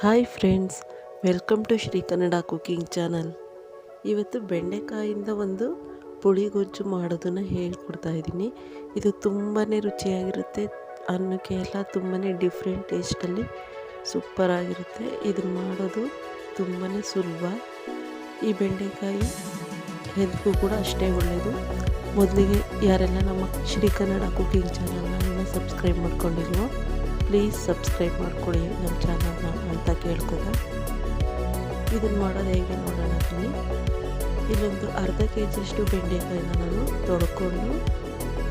Hi friends, welcome to Shri Kannada cooking channel. ಇವತ್ತು ಬೆಂಡೆಕಾಯಿಂದ ಒಂದು ಪುಳಿಗೊಜ್ಜು ಮಾಡೋದನ್ನು ಹೇಳ್ಕೊಡ್ತಾ ಇದ್ದೀನಿ. ಇದು ತುಂಬಾ ರುಚಿಯಾಗಿರುತ್ತೆ, ಅನ್ನಕ್ಕೆ ಎಲ್ಲ ತುಂಬಾ ಡಿಫ್ರೆಂಟ್ ಟೇಸ್ಟಲ್ಲಿ ಸೂಪರಾಗಿರುತ್ತೆ. ಇದನ್ನು ಮಾಡೋದು ತುಂಬಾ ಸುಲಭ. ಈ ಬೆಂಡೆಕಾಯಿ ಹೆಲ್ತ್ಗೂ ಕೂಡ ಅಷ್ಟೇ ಒಳ್ಳೆಯದು ಮೊದಲಿಗೆ ಯಾರೆಲ್ಲ ನಮ್ಮ ಶ್ರೀ ಕನ್ನಡ ಕುಕಿಂಗ್ ಚಾನಲ್ನ ಸಬ್ಸ್ಕ್ರೈಬ್ ಮಾಡ್ಕೊಂಡಿಲ್ವೋ, ಪ್ಲೀಸ್ ಸಬ್ಸ್ಕ್ರೈಬ್ ಮಾಡ್ಕೊಳ್ಳಿ ನಮ್ಮ ಚಾನಲ್ನ. ಇದನ್ನು ಮಾಡೋದು ಹೇಗೆ ನೋಡೋಣ ಇಲ್ಲೊಂದು ಅರ್ಧ ಕೆ ಜಿಯಷ್ಟು ಬೆಂಡೆಕಾಯಿನ ನಾನು ತೊಳ್ಕೊಂಡು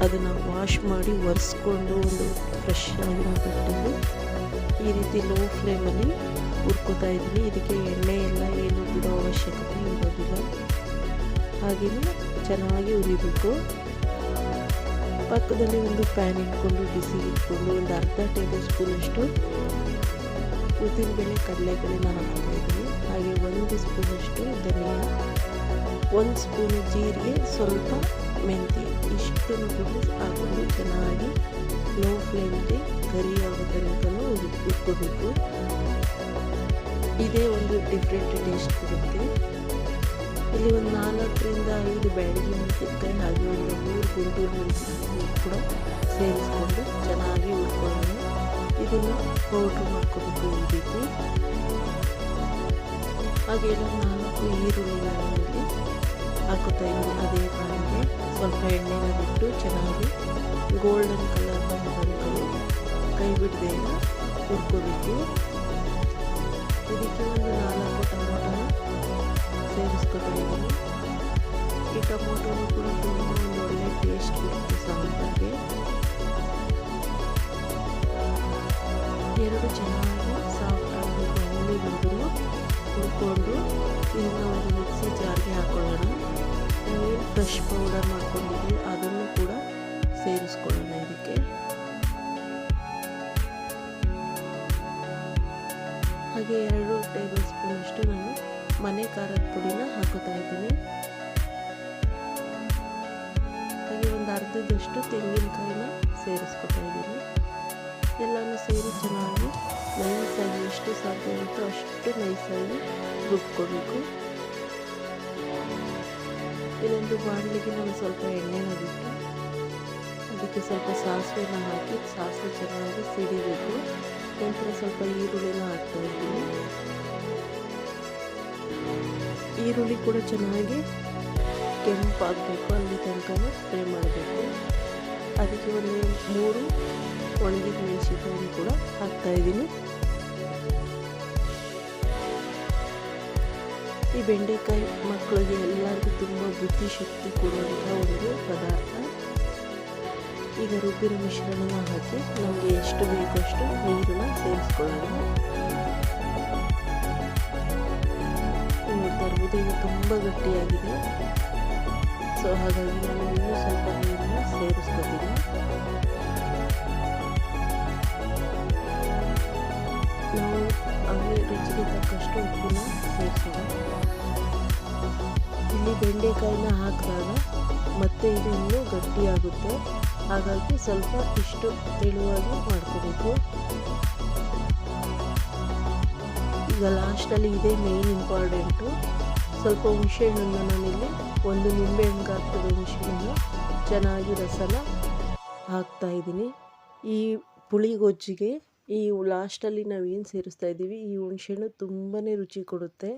ಅದನ್ನು ವಾಶ್ ಮಾಡಿ ಒರೆಸ್ಕೊಂಡು ಒಂದು ಫ್ರೆಶ್ ಆಗಿರೋ ಬಟ್ಟೆಯಲ್ಲಿ ಈ ರೀತಿ ಲೋ ಫ್ಲೇಮಲ್ಲಿ ಹುರ್ಕೋತಾ ಇದ್ದೀನಿ. ಇದಕ್ಕೆ ಎಣ್ಣೆ ಎಲ್ಲ ಏನು ಬಿಡೋ ಅವಶ್ಯಕತೆ ಇರೋದಿಲ್ಲ. ಹಾಗೆಯೇ ಚೆನ್ನಾಗಿ ಉರಿಬೇಕು ಪಕ್ಕದಲ್ಲಿ ಒಂದು ಪ್ಯಾನ್ ಇಟ್ಕೊಂಡು, ಬಿಸಿ ಇಟ್ಕೊಂಡು ಒಂದು ಅರ್ಧ ಟೇಬಲ್ ಸ್ಪೂನಷ್ಟು ಉದ್ದಿನಬೇಳೆ ಕಡಲೆಬೇಳೆನ ಹಾಕ್ತಾ ಇದ್ದೀನಿ. ಹಾಗೆ ಒಂದು ಸ್ಪೂನಷ್ಟು ಧನಿಯಾ, ಒಂದು ಸ್ಪೂನ್ ಜೀರಿಗೆ, ಸ್ವಲ್ಪ ಮೆಂತ್ಯ ಇಷ್ಟನ್ನು ಕೂಡ ಹಾಕೊಂಡು ಚೆನ್ನಾಗಿ ಲೋ ಫ್ಲೇಮ್ಗೆ ಗರಿ ಆಗೋ ಉಟ್ಕೋಬೇಕು. ಇದೇ ಒಂದು ಡಿಫ್ರೆಂಟ್ ಟೇಸ್ಟ್ ಬರುತ್ತೆ. ಇಲ್ಲಿ ಒಂದು ನಾಲ್ಕರಿಂದ ಐದು ಬ್ಯಾಡಗಿ ಮೆಣಸಿನ್ಕಾಯಿ ಹಾಗೆ ಒಂದು ಮೂರು ಗುಂಟೂರು ಕೂಡ ಸೇರಿಸ್ಕೊಂಡು ಚೆನ್ನಾಗಿ ಉಳ್ಕೊಂಡು ಇದನ್ನು ಪೌಡ್ರ್ ಮಾಡ್ಕೋಬೇಕು ಈ ರೀತಿ ಹಾಗೆ ಎಲ್ಲ ನಾಲ್ಕು ಈರುಳ್ಳಿನ ಇಲ್ಲಿ ಹಾಕೋತಾ ಇದ್ದೀನಿ ಅದೇ ಪಾನಿಗೆ ಸ್ವಲ್ಪ ಎಣ್ಣೆನ ಬಿಟ್ಟು ಚೆನ್ನಾಗಿ ಗೋಲ್ಡನ್ ಕಲರ್ ಬಂದು ಕೈ ಬಿಡದೆ ಹುರ್ಕೋಬೇಕು. ಇದಕ್ಕೆ ಒಂದು ನಾಲ್ಕು ಟೊಮೊಟೊನ ಸೇರಿಸ್ಕೊತಾ ಇದ್ದೀನಿ ಈ ಟೊಮೊಟೊನು ಕೂಡ ತುಂಬ ಒಂದು ಒಳ್ಳೆ ಟೇಸ್ಟ್ ಬರುತ್ತೆ ಸಾಂಬಾರಿಗೆ. ಎರಡು ಚೆನ್ನಾಗಿ ಹುರ್ಕೊಂಡು ಇದನ್ನು ಒಂದು ಮಿಕ್ಸಿ ಜಾರ್ಗೆ ಹಾಕೊಳ್ಳೋಣ. ಫ್ರೆಶ್ ಪೌಡರ್ ಮಾಡ್ಕೊಂಡಿದ್ವಿ ಅದನ್ನು ಕೂಡ ಸೇರಿಸ್ಕೊಳ್ಳೋಣ ಇದಕ್ಕೆ. ಹಾಗೆ ಎರಡು ಟೇಬಲ್ ಸ್ಪೂನ್ ಅಷ್ಟು ನಾನು ಮನೆ ಖಾರದ ಪುಡಿನ ಹಾಕೋತಾ ಇದ್ದೀನಿ. ಹಾಗೆ ಒಂದು ಅರ್ಧದಷ್ಟು ತೆಂಗಿನಕಾಯಿನ ಸೇರಿಸ್ಕೊತಾ ಇದ್ದೀನಿ. ಎಲ್ಲನೂ ಸೇರಿ ಚೆನ್ನಾಗಿ ನೈಸಾಗಿ ಎಷ್ಟು ಸಾಧ್ಯ ಆಗುತ್ತೋ ಅಷ್ಟು ನೈಸಾಗಿ ರುಬ್ಕೋಬೇಕು ಇದೊಂದು ಬಾಣಲಿಗೆ ನಾನು ಸ್ವಲ್ಪ ಎಣ್ಣೆನ ಬಿಟ್ಟು ಅದಕ್ಕೆ ಸ್ವಲ್ಪ ಸಾಸಿವೆನ ಹಾಕಿ ಸಾಸಿವೆ ಚೆನ್ನಾಗಿ ಸಿಡಿಬೇಕು. ನಂತರ ಸ್ವಲ್ಪ ಈರುಳ್ಳಿನ ಹಾಕ್ತಾ ಇದ್ದೀನಿ. ಈರುಳ್ಳಿ ಕೂಡ ಚೆನ್ನಾಗಿ ಕೆಂಪಾಗಬೇಕು ಅಲ್ಲಿ ತನಕ ಫ್ರೈ ಮಾಡಬೇಕು. ಅದಕ್ಕೆ ಒಂದು ಮೂರು ಒಣಗಿದ ಮೆಣಸಿನಕಾಯಿ ಕೂಡ ಹಾಕ್ತಾ ಈ ಬೆಂಡೆಕಾಯಿ ಮಕ್ಕಳಿಗೆ ಎಲ್ಲರಿಗೂ ತುಂಬ ಬುದ್ಧಿಶಕ್ತಿ ಕೊಡುವಂಥ ಒಂದು ಪದಾರ್ಥ. ಈಗ ರುಬ್ಬಿನ ಮಿಶ್ರಣನ ಹಾಕಿ ನಮಗೆ ಎಷ್ಟು ಬೇಕಷ್ಟು ನೀರನ್ನು ಸೇರಿಸ್ಕೊಳ್ಳೋಣ. ನೋಡ್ತಾ ಇರ್ಬೋದು ತುಂಬ ಗಟ್ಟಿಯಾಗಿದೆ. ಸೊ ಹಾಗಾಗಿ ನಾನು ಇಲ್ಲಿ ಬೆಂಡೆಕಾಯಿನ ಹಾಕಿದಾಗ ಮತ್ತೆ ಇದು ಇನ್ನೂ ಗಟ್ಟಿಯಾಗುತ್ತೆ. ಹಾಗಾಗಿ ಸ್ವಲ್ಪ ಇಷ್ಟು ತೆಳುವಾಗಿ ಮಾಡ್ಕೋಬೇಕು. ಈಗ ಲಾಸ್ಟಲ್ಲಿ ಇದೇ ಮೇನ್ ಇಂಪಾರ್ಟೆಂಟು ಸ್ವಲ್ಪ ಹುಣಸೆಹಣ್ಣನ್ನು ನಾನಿಲ್ಲಿ ಒಂದು ನಿಂಬೆಹಣ್ಣಿಗೆ ಹಾಕ್ತಿರೋ ಹುಣಸೆಹಣ್ಣು ಚೆನ್ನಾಗಿ ರಸನ ಹಾಕ್ತಾ ಈ ಪುಳಿಗೊಜ್ಜಿಗೆ ಈ ಲಾಸ್ಟಲ್ಲಿ ನಾವು ಏನು ಸೇರಿಸ್ತಾ ಇದ್ದೀವಿ, ಈ ಹುಣಸೆಹಣ್ಣು ತುಂಬಾ ರುಚಿ ಕೊಡುತ್ತೆ.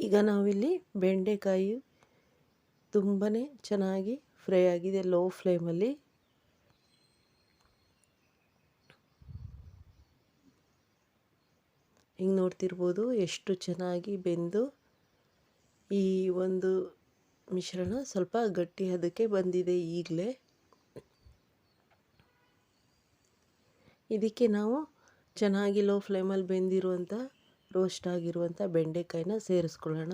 ಈಗ ನಾವಿಲ್ಲಿ ಬೆಂಡೆಕಾಯಿ ತುಂಬಾ ಚೆನ್ನಾಗಿ ಫ್ರೈ ಆಗಿದೆ ಲೋ ಫ್ಲೇಮಲ್ಲಿ. ಹಿಂಗೆ ನೋಡ್ತಿರ್ಬೋದು ಎಷ್ಟು ಚೆನ್ನಾಗಿ ಬೆಂದು ಈ ಒಂದು ಮಿಶ್ರಣ ಸ್ವಲ್ಪ ಗಟ್ಟಿ ಅದಕ್ಕೆ ಬಂದಿದೆ ಈಗಲೇ. ಇದಕ್ಕೆ ನಾವು ಚೆನ್ನಾಗಿ ಲೋ ಫ್ಲೇಮಲ್ಲಿ ಬೆಂದಿರುವಂಥ ರೋಸ್ಟ್ ಆಗಿರುವಂಥ ಬೆಂಡೆಕಾಯಿನ ಸೇರಿಸ್ಕೊಳ್ಳೋಣ.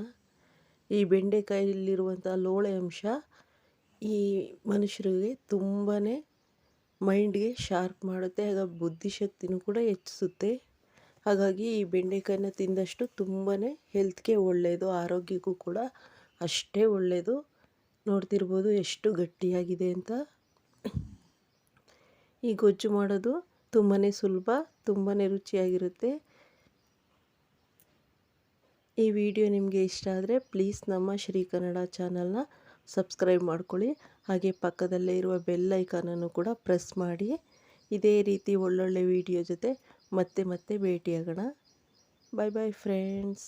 ಈ ಬೆಂಡೆಕಾಯಲ್ಲಿರುವಂಥ ಲೋಳೆ ಅಂಶ ಈ ಮನುಷ್ಯರಿಗೆ ತುಂಬಾ ಮೈಂಡ್ಗೆ ಶಾರ್ಪ್ ಮಾಡುತ್ತೆ ಆಗ ಬುದ್ಧಿಶಕ್ತಿನೂ ಕೂಡ ಹೆಚ್ಚಿಸುತ್ತೆ. ಹಾಗಾಗಿ ಈ ಬೆಂಡೆಕಾಯಿನ ತಿಂದಷ್ಟು ತುಂಬಾ ಹೆಲ್ತ್ಗೆ ಒಳ್ಳೆಯದು ಆರೋಗ್ಯಕ್ಕೂ ಕೂಡ ಅಷ್ಟೇ ಒಳ್ಳೆಯದು ನೋಡ್ತಿರ್ಬೋದು ಎಷ್ಟು ಗಟ್ಟಿಯಾಗಿದೆ ಅಂತ. ಈ ಗೊಜ್ಜು ಮಾಡೋದು ತುಂಬಾ ಸುಲಭ ತುಂಬಾ ರುಚಿಯಾಗಿರುತ್ತೆ. ಈ ವಿಡಿಯೋ ನಿಮಗೆ ಇಷ್ಟ ಆದರೆ ಪ್ಲೀಸ್ ನಮ್ಮ ಶ್ರೀ ಕನ್ನಡ ಚಾನಲ್ನ ಸಬ್ಸ್ಕ್ರೈಬ್ ಮಾಡ್ಕೊಳ್ಳಿ. ಹಾಗೆ ಪಕ್ಕದಲ್ಲೇ ಇರುವ ಬೆಲ್ ಐಕಾನನ್ನು ಕೂಡ ಪ್ರೆಸ್ ಮಾಡಿ. ಇದೇ ರೀತಿ ಒಳ್ಳೊಳ್ಳೆ ವಿಡಿಯೋ ಜೊತೆ ಮತ್ತೆ ಮತ್ತೆ ಭೇಟಿಯಾಗೋಣ. ಬಾಯ್ ಬಾಯ್ ಫ್ರೆಂಡ್ಸ್